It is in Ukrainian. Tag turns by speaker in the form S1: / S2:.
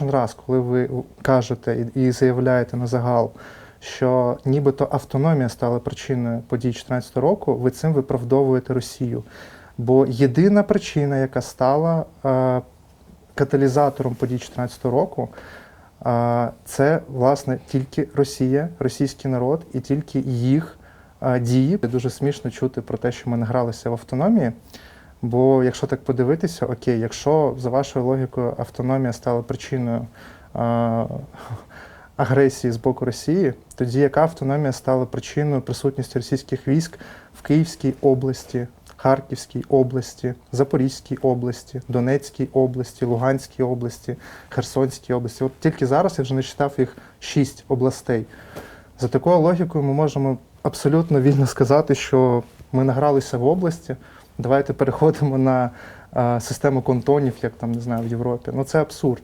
S1: Кожен раз, коли ви кажете і, заявляєте на загал, що нібито автономія стала причиною подій 2014 року, ви цим виправдовуєте Росію. Бо єдина причина, яка стала е, каталізатором подій 2014 року, е, це власне тільки Росія, російський народ і тільки їх е, дії. Дуже смішно чути про те, що ми награлися в автономії. Бо якщо так подивитися, окей, якщо за вашою логікою автономія стала причиною е, агресії з боку Росії, тоді яка автономія стала причиною присутності російських військ в Київській області, Харківській області, Запорізькій області, Донецькій області, Луганській області, Херсонській області? От тільки зараз я вже не читав їх шість областей. За такою логікою ми можемо абсолютно вільно сказати, що ми награлися в області. Давайте переходимо на е, систему контонів, як там не знаю, в Європі. Ну це абсурд.